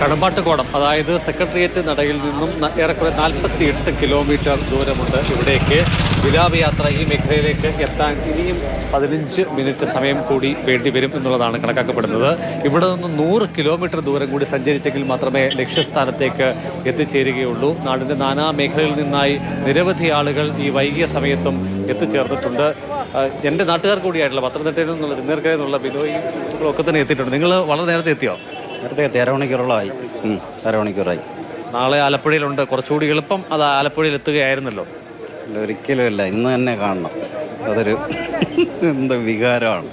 കടമ്പാട്ടുകോടം അതായത് സെക്രട്ടേറിയറ്റ് നടയിൽ നിന്നും ഏറെക്കുറെ നാൽപ്പത്തി എട്ട് കിലോമീറ്റർ ദൂരമുണ്ട് ഇവിടേക്ക്. വിലാപയാത്ര ഈ മേഖലയിലേക്ക് എത്താൻ ഇനിയും പതിനഞ്ച് മിനിറ്റ് സമയം കൂടി വേണ്ടിവരും എന്നുള്ളതാണ് കണക്കാക്കപ്പെടുന്നത്. ഇവിടെ നിന്ന് നൂറ് കിലോമീറ്റർ ദൂരം കൂടി സഞ്ചരിച്ചെങ്കിൽ മാത്രമേ ലക്ഷ്യസ്ഥാനത്തേക്ക് എത്തിച്ചേരുകയുള്ളൂ. നാടിന്റെ നാനാ മേഖലയിൽ നിന്നായി നിരവധി ആളുകൾ ഈ വൈകിയ സമയത്തും എത്തിച്ചേർന്നിട്ടുണ്ട്. എന്റെ നാട്ടുകാർ കൂടിയായിട്ടുള്ള പത്തനംതിട്ടയിൽ നിന്നുള്ള തിരുനേർക്കരയിൽ നിന്നുള്ള ബിനോയും ഒക്കെ തന്നെ എത്തിയിട്ടുണ്ട്. നിങ്ങൾ വളരെ നേരത്തെ എത്തിയോ? നേരത്തെ അരമണിക്കൂറോളമായി. അരമണിക്കൂറായി. നാളെ ആലപ്പുഴയിലുണ്ട്. കുറച്ചുകൂടി എളുപ്പം അത് ആലപ്പുഴയിൽ എത്തുകയായിരുന്നല്ലോ. ഇല്ല, ഒരിക്കലും ഇല്ല. ഇന്ന് തന്നെ കാണണം. അതൊരു എന്ത് വികാരമാണ്.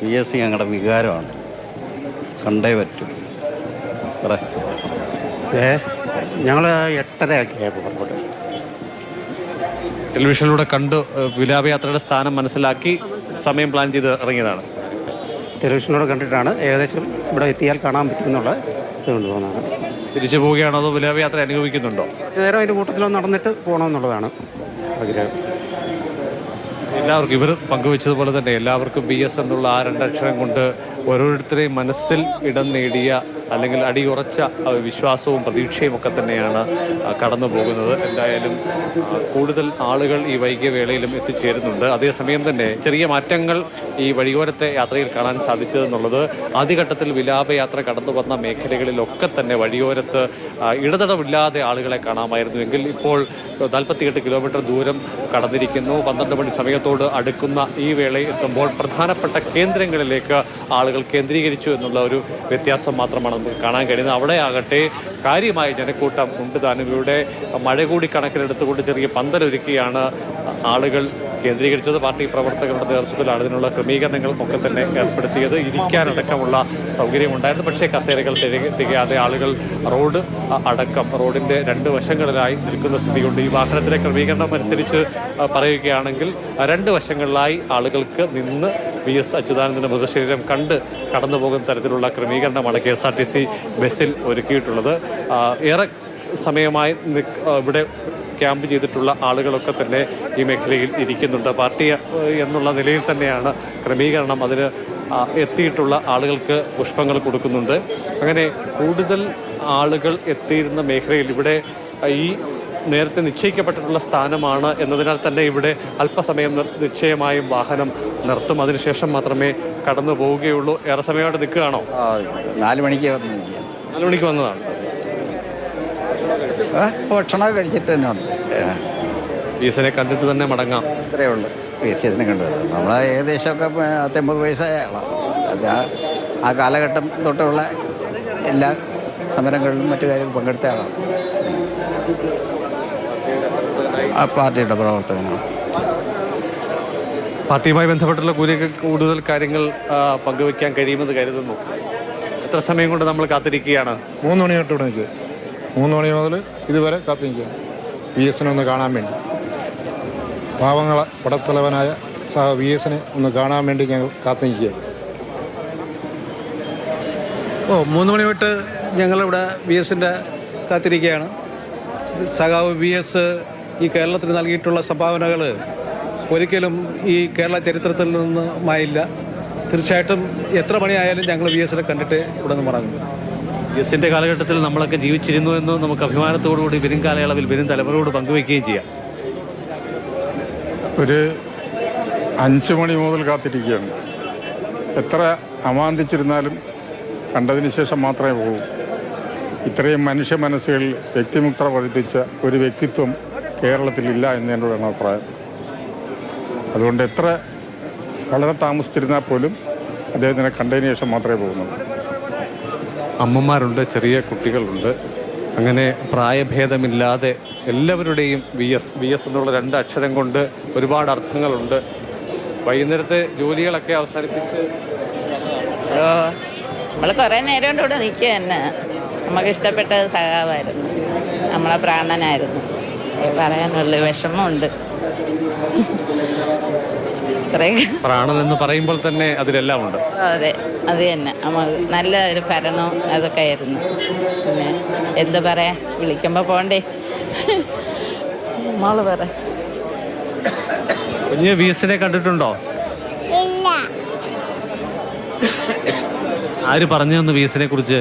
പി എസ് സി ഞങ്ങളുടെ വികാരമാണ്. കണ്ടേ പറ്റും. പറ. ഏ? ഞങ്ങൾ എട്ടര പുറപ്പെട്ടു ടെലിവിഷനിലൂടെ കണ്ട് വിലാപയാത്രയുടെ സ്ഥാനം മനസ്സിലാക്കി സമയം പ്ലാൻ ചെയ്ത് ഇറങ്ങിയതാണ്. ടെലിവിഷനിലൂടെ കണ്ടിട്ടാണ് ഏകദേശം ഇവിടെ എത്തിയാൽ കാണാൻ പറ്റുമെന്നുള്ള ഇതുകൊണ്ട് തോന്നുന്നത്. തിരിച്ചു പോവുകയാണോ അതോ വിലാപയാത്ര അനുഭവിക്കുന്നുണ്ടോ? നേരം അതിന്റെ കൂട്ടത്തിലൊന്ന് നടന്നിട്ട് പോകണമെന്നുള്ളതാണ് ആഗ്രഹം. എല്ലാവർക്കും ഇവർ പങ്കുവച്ചതുപോലെ തന്നെ എല്ലാവർക്കും ബി എസ് എന്നുള്ള ആ രണ്ടക്ഷരം കൊണ്ട് ഓരോരുത്തരെയും മനസ്സിൽ ഇടം നേടിയ അല്ലെങ്കിൽ അടിയുറച്ച വിശ്വാസവും പ്രതീക്ഷയും ഒക്കെ തന്നെയാണ് കടന്നു പോകുന്നത്. എന്തായാലും കൂടുതൽ ആളുകൾ ഈ വൈകിയ വേളയിലും എത്തിച്ചേരുന്നുണ്ട്. അതേസമയം തന്നെ ചെറിയ മാറ്റങ്ങൾ ഈ വഴിയോരത്തെ യാത്രയിൽ കാണാൻ സാധിച്ചതെന്നുള്ളത് ആദ്യഘട്ടത്തിൽ വിലാപയാത്ര കടന്നു വന്ന മേഖലകളിലൊക്കെ തന്നെ വഴിയോരത്ത് ഇടതടവില്ലാതെ ആളുകളെ കാണാമായിരുന്നുവെങ്കിൽ ഇപ്പോൾ നാൽപ്പത്തിയെട്ട് കിലോമീറ്റർ ദൂരം കടന്നിരിക്കുന്നു. പന്ത്രണ്ട് മണി സമയത്തോട് അടുക്കുന്ന ഈ വേളയിൽ എത്തുമ്പോൾ പ്രധാനപ്പെട്ട കേന്ദ്രങ്ങളിലേക്ക് ആളുകൾ കേന്ദ്രീകരിച്ചു എന്നുള്ള ഒരു വ്യത്യാസം മാത്രമാണ് നമുക്ക് കാണാൻ കഴിയുന്നത്. അവിടെ ആകട്ടെ കാര്യമായ ജനക്കൂട്ടം ഉണ്ട് താനും ഇവിടെ മഴ കൂടി കണക്കിലെടുത്തുകൊണ്ട് ചെറിയ പന്തലൊരുക്കിയാണ് ആളുകൾ കേന്ദ്രീകരിച്ചത്. പാർട്ടി പ്രവർത്തകരുടെ നേതൃത്വത്തിലാണ് ഇതിനുള്ള ക്രമീകരണങ്ങൾ ഒക്കെ തന്നെ ഏർപ്പെടുത്തിയത്. ഇരിക്കാനടക്കമുള്ള സൗകര്യമുണ്ടായിരുന്നു. പക്ഷേ കസേരകൾ തിക- തികയാതെ ആളുകൾ റോഡ് അടക്കം റോഡിന്റെ രണ്ട് വശങ്ങളിലായി നിൽക്കുന്ന സ്ഥിതിയുണ്ട്. ഈ വാഹനത്തിലെ ക്രമീകരണം അനുസരിച്ച് പറയുകയാണെങ്കിൽ രണ്ട് വശങ്ങളിലായി ആളുകൾക്ക് നിന്ന് വി എസ് അച്യുതാനന്ദന്റെ മൃതശരീരം കണ്ട് കടന്നു പോകുന്ന തരത്തിലുള്ള ക്രമീകരണമാണ് K S R T C ബസ്സിൽ ഒരുക്കിയിട്ടുള്ളത്. ഏറെ സമയമായി ഇവിടെ ക്യാമ്പ് ചെയ്തിട്ടുള്ള ആളുകളൊക്കെ തന്നെ ഈ മേഖലയിൽ ഇരിക്കുന്നുണ്ട്. പാർട്ടി എന്നുള്ള നിലയിൽ തന്നെയാണ് ക്രമീകരണം അതിന് എത്തിയിട്ടുള്ള ആളുകൾക്ക് പുഷ്പങ്ങൾ കൊടുക്കുന്നുണ്ട്. അങ്ങനെ കൂടുതൽ ആളുകൾ എത്തിയിരുന്ന മേഖലയിൽ ഇവിടെ ഈ നേരത്തെ നിശ്ചയിക്കപ്പെട്ടിട്ടുള്ള സ്ഥാനമാണ് എന്നതിനാൽ തന്നെ ഇവിടെ അല്പസമയം നിശ്ചയമായും വാഹനം നിർത്തും. അതിനുശേഷം മാത്രമേ കടന്നു പോവുകയുള്ളൂ. ഏറെ സമയമായിട്ട് നിൽക്കുകയാണോ? നാല് മണിക്ക് നാല് മണിക്ക് വന്നതാണ്. ഭക്ഷണമൊക്കെ കഴിച്ചിട്ട് തന്നെ വന്നു. ഫീസിനെ കണ്ടിട്ട് തന്നെ മടങ്ങാം. ഇത്രയേ ഉള്ളൂ. ഫീസിനെ കണ്ടു. നമ്മൾ ഏകദേശമൊക്കെ പത്തൊമ്പത് വയസ്സായ ആളാണ് ആ- കാലഘട്ടം തൊട്ടുള്ള എല്ലാ സമരങ്ങളിലും മറ്റു കാര്യങ്ങളും പങ്കെടുത്ത ആളാണ് പാർട്ടിയുടെ പ്രവർത്തകനാണ് പാർട്ടിയുമായി ബന്ധപ്പെട്ടുള്ള കൂടുതൽ കൂടുതൽ കാര്യങ്ങൾ ആ, പങ്കുവെക്കാൻ കഴിയുമെന്ന് കരുതുന്നു. എത്ര സമയം കൊണ്ട് നമ്മൾ കാത്തിരിക്കുകയാണ്? മൂന്ന് മണി തൊട്ട് ഇവിടെ നിൽക്കുക. മൂന്ന് മണി മുതൽ ഇതുവരെ കാത്തിരിക്കുക. വി എസിനെ ഒന്ന് കാണാൻ വേണ്ടി. പാവങ്ങളെ പടത്തലവനായ സഹ വി എസിനെ ഒന്ന് കാണാൻ വേണ്ടി ഞങ്ങൾ കാത്തിരിക്കുകയാണ് ഓ മൂന്ന് മണി തൊട്ട് ഞങ്ങളിവിടെ വി എസിന്റെ കാത്തിരിക്കുകയാണ്. സഖാവ് വി എസ് ഈ കേരളത്തിന് നൽകിയിട്ടുള്ള സംഭാവനകൾ ഒരിക്കലും ഈ കേരള ചരിത്രത്തിൽ നിന്നുമായില്ല. തീർച്ചയായിട്ടും എത്ര മണിയായാലും ഞങ്ങൾ വി എസിനെ കണ്ടിട്ട് ഇവിടെ നിന്ന് മടങ്ങും. എസിന്റെ കാലഘട്ടത്തിൽ നമ്മളൊക്കെ ജീവിച്ചിരുന്നു എന്ന് നമുക്ക് അഭിമാനത്തോടുകൂടി വരും കാലയളവിൽ വരും തലമുറയോട് പങ്കുവയ്ക്കുകയും ചെയ്യാം. ഒരു അഞ്ച് മണി മുതൽ കാത്തിരിക്കുകയാണ്. എത്ര അമാന്തിച്ചിരുന്നാലും കണ്ടതിന് ശേഷം മാത്രമേ പോകൂ. ഇത്രയും മനുഷ്യ മനസ്സുകളിൽ വ്യക്തിമുക്ത പതിപ്പിച്ച ഒരു വ്യക്തിത്വം കേരളത്തിലില്ല എന്ന് എന്നോട് അഭിപ്രായം? അതുകൊണ്ട് എത്ര വളരെ താമസിച്ചിരുന്നാൽ പോലും അദ്ദേഹത്തിനെ കണ്ടതിന് ശേഷം മാത്രമേ പോകുന്നുള്ളൂ. അമ്മമാരുണ്ട് ചെറിയ കുട്ടികളുണ്ട്. അങ്ങനെ പ്രായഭേദമില്ലാതെ എല്ലാവരുടെയും വി എസ് വി എസ് എന്നുള്ള രണ്ട് അക്ഷരം കൊണ്ട് ഒരുപാട് അർത്ഥങ്ങളുണ്ട്. വൈകുന്നേരത്തെ ജോലികളൊക്കെ അവസാനിപ്പിച്ച് നമ്മൾ കുറേ നേരം കൊണ്ട് ഇവിടെ നിൽക്കുക തന്നെ നമുക്ക് ഇഷ്ടപ്പെട്ട സഖാവായിരുന്നു. നമ്മളെ പ്രാണനായിരുന്നു. പറയാനുള്ള വിഷമമുണ്ട്. പ്രാണൻ എന്ന് പറയുമ്പോൾ തന്നെ അതിലെല്ലാം ഉണ്ട്. അതെ അത് തന്നെ. നല്ല ഒരു ഭരണവും അതൊക്കെ ആയിരുന്നു. പിന്നെ എന്താ പറയാ വിളിക്കുമ്പോൾ പോണ്ടേ? മോൾ പറ. കുഞ്ഞ് വി എസിനെ കണ്ടിട്ടുണ്ടോ? ആര് പറഞ്ഞു തന്നു വി എസിനെ കുറിച്ച്?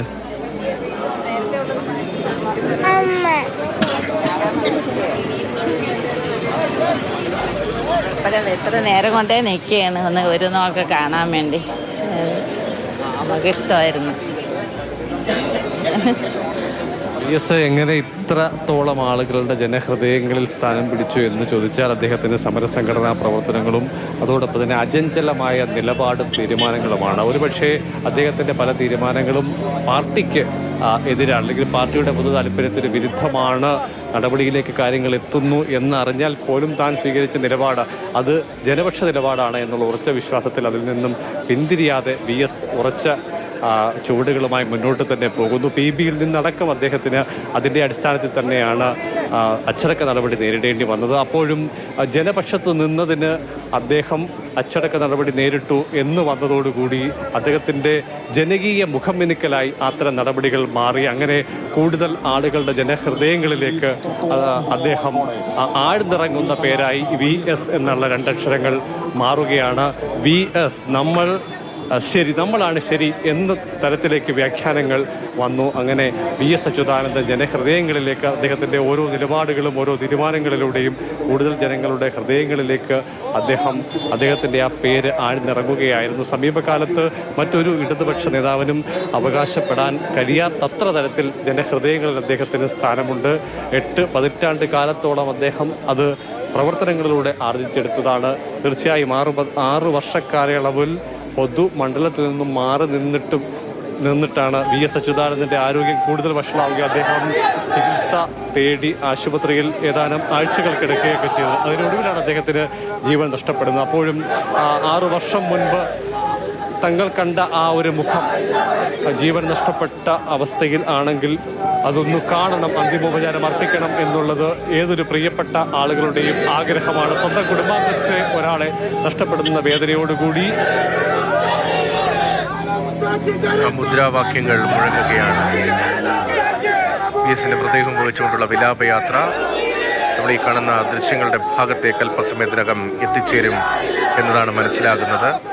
ഇപ്പോഴും എത്ര നേരം കൊണ്ടേ നിൽക്കുകയാണ് ഒന്ന് ഒരു നോക്ക് കാണാൻ വേണ്ടി. നമുക്ക് നമുക്കിഷ്ടമായിരുന്നു എങ്ങനെ ഇത്രത്തോളം ആളുകളുടെ ജനഹൃദയങ്ങളിൽ സ്ഥാനം പിടിച്ചു എന്ന് ചോദിച്ചാൽ അദ്ദേഹത്തിന്റെ സമരസംഘടനാ പ്രവർത്തനങ്ങളും അതോടൊപ്പം തന്നെ അചഞ്ചലമായ നിലപാടും തീരുമാനങ്ങളുമാണ്. ഒരുപക്ഷെ അദ്ദേഹത്തിന്റെ പല തീരുമാനങ്ങളും പാർട്ടിക്ക് എതിരാണ്. അല്ലെങ്കിൽ പാർട്ടിയുടെ പൊതു താല്പര്യത്തിന് വിരുദ്ധമാണ് നടപടിയിലേക്ക് കാര്യങ്ങൾ എത്തുന്നു എന്നറിഞ്ഞാൽ പോലും താൻ സ്വീകരിച്ച നിലപാട് അത് ജനപക്ഷ നിലപാടാണ് എന്നുള്ള ഉറച്ച വിശ്വാസത്തിൽ അതിൽ നിന്നും പിന്തിരിയാതെ വി എസ് ഉറച്ച ചുവടുകളുമായി മുന്നോട്ട് തന്നെ പോകുന്നു. പി ബിയിൽ നിന്നടക്കം അദ്ദേഹത്തിന് അതിന്റെ അടിസ്ഥാനത്തിൽ തന്നെയാണ് അച്ചടക്ക നടപടി നേരിടേണ്ടി വന്നത്. അപ്പോഴും ജനപക്ഷത്ത് നിന്നതിന് അദ്ദേഹം അച്ചടക്ക നടപടി നേരിട്ടു എന്ന് വന്നതോടുകൂടി അദ്ദേഹത്തിന്റെ ജനകീയ മുഖം മിനുക്കലായി അത്തരം നടപടികൾ മാറി. അങ്ങനെ കൂടുതൽ ആളുകളുടെ ജനഹൃദയങ്ങളിലേക്ക് അദ്ദേഹം ആഴ്ന്നിറങ്ങുന്ന പേരായി വി എസ് എന്നുള്ള രണ്ടക്ഷരങ്ങൾ മാറുകയാണ്. വി എസ് നമ്മൾ ശരി നമ്മളാണ് ശരി എന്ന തരത്തിലേക്ക് വ്യാഖ്യാനങ്ങൾ വന്നു. അങ്ങനെ വി എസ് അച്യുതാനന്ദൻ ജനഹൃദയങ്ങളിലേക്ക് അദ്ദേഹത്തിന്റെ ഓരോ നിലപാടുകളും ഓരോ തീരുമാനങ്ങളിലൂടെയും കൂടുതൽ ജനങ്ങളുടെ ഹൃദയങ്ങളിലേക്ക് അദ്ദേഹം അദ്ദേഹത്തിന്റെ ആ പേര് ആഴ്ന്നിറങ്ങുകയായിരുന്നു. സമീപകാലത്ത് മറ്റൊരു ഇടതുപക്ഷ നേതാവിനും അവകാശപ്പെടാൻ കഴിയാത്തത്ര തരത്തിൽ ജനഹൃദയങ്ങളിൽ അദ്ദേഹത്തിന് സ്ഥാനമുണ്ട്. എട്ട് പതിറ്റാണ്ട് കാലത്തോളം അദ്ദേഹം അത് പ്രവർത്തനങ്ങളിലൂടെ ആർജിച്ചെടുത്തതാണ്. തീർച്ചയായും ആറ് ആറ് വർഷക്കാലയളവിൽ പൊതുമണ്ഡലത്തിൽ നിന്നും മാറി നിന്നിട്ടും നിന്നിട്ടാണ് വി എസ് അച്യുതാനന്ദന്റെ ആരോഗ്യം കൂടുതൽ വഷളാവുകയും അദ്ദേഹം ചികിത്സ തേടി ആശുപത്രിയിൽ ഏതാനും ആഴ്ചകൾ കിടക്കുകയൊക്കെ ചെയ്തത് അതിനൊടുവിലാണ് അദ്ദേഹത്തിന് ജീവൻ നഷ്ടപ്പെടുന്നത്. അപ്പോഴും ആറു വർഷം മുൻപ് തങ്ങൾ കണ്ട ആ ഒരു മുഖം ജീവൻ നഷ്ടപ്പെട്ട അവസ്ഥയിൽ ആണെങ്കിൽ അതൊന്ന് കാണണം അന്തിമോപചാരം അർപ്പിക്കണം എന്നുള്ളത് ഏതൊരു പ്രിയപ്പെട്ട ആളുകളുടെയും ആഗ്രഹമാണ്. സ്വന്തം കുടുംബാംഗത്തെ ഒരാളെ നഷ്ടപ്പെടുന്ന വേദനയോടുകൂടി മുദ്രാവാക്യങ്ങൾ മുഴങ്ങുകയാണ്. വി എസിന്റെ മൃതദേഹം കുറിച്ചുകൊണ്ടുള്ള വിലാപയാത്ര. നമ്മൾ ഈ കാണുന്ന ദൃശ്യങ്ങളുടെ ഭാഗത്തേക്ക് അല്പസമയത്തിനകം എത്തിച്ചേരും എന്നതാണ് മനസ്സിലാകുന്നത്.